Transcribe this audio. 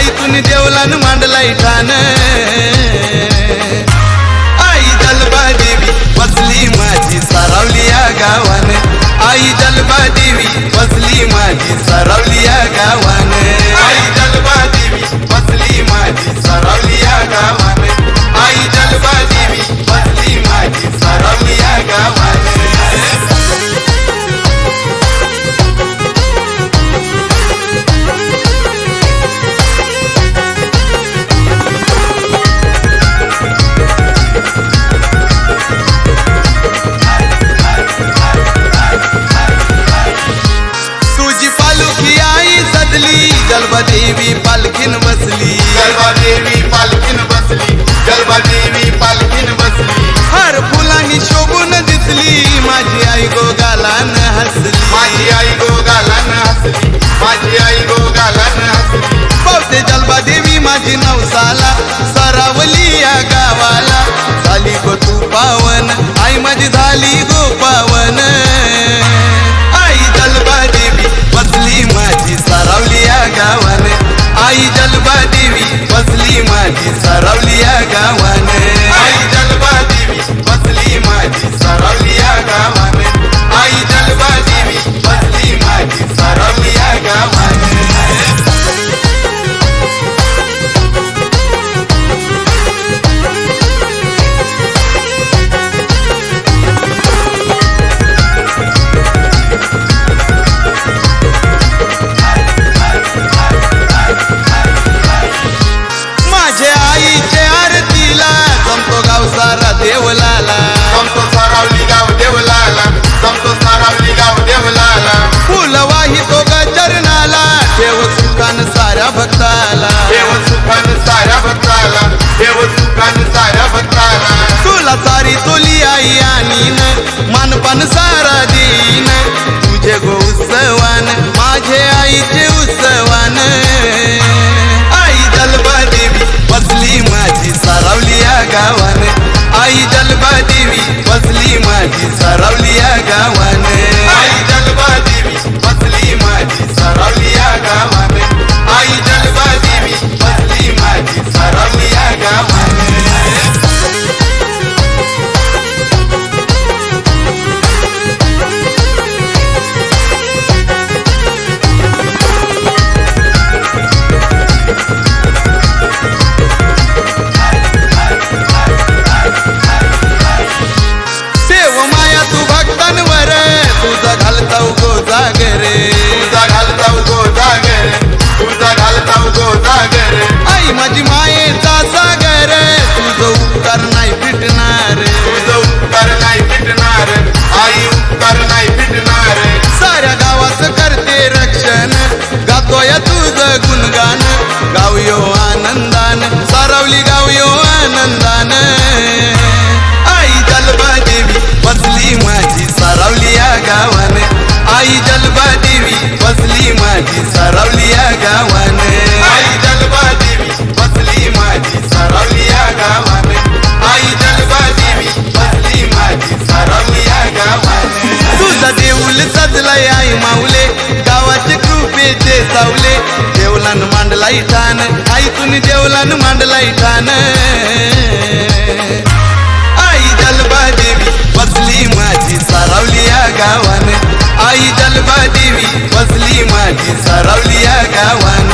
आईतून देवलान मांडलाय ठाण. आई जलबा देवी बसली माझी सरावली या गावानं. आई जलबा देवी बसली माझी सरावली या गावानं. भक्ताला देव सुखान साऱ्या भक्ताला देव सुखान साऱ्या भक्ताला तुला सारी तोली आई आणि पण सारा देईन तुझे गो उत्सवान माझे आईचे उत्सवान. आनंदान. आई जलबा देवी बसली माझी सारावली या गावाने. आई जलबा देवी बसली मांडलाई ठाण आईतून जेवलान मांडलाई ठाण आई जलबा देवी बसली माझी सारावली या गावान. आई जलबा देवी बसली माझी सारावली या गावान.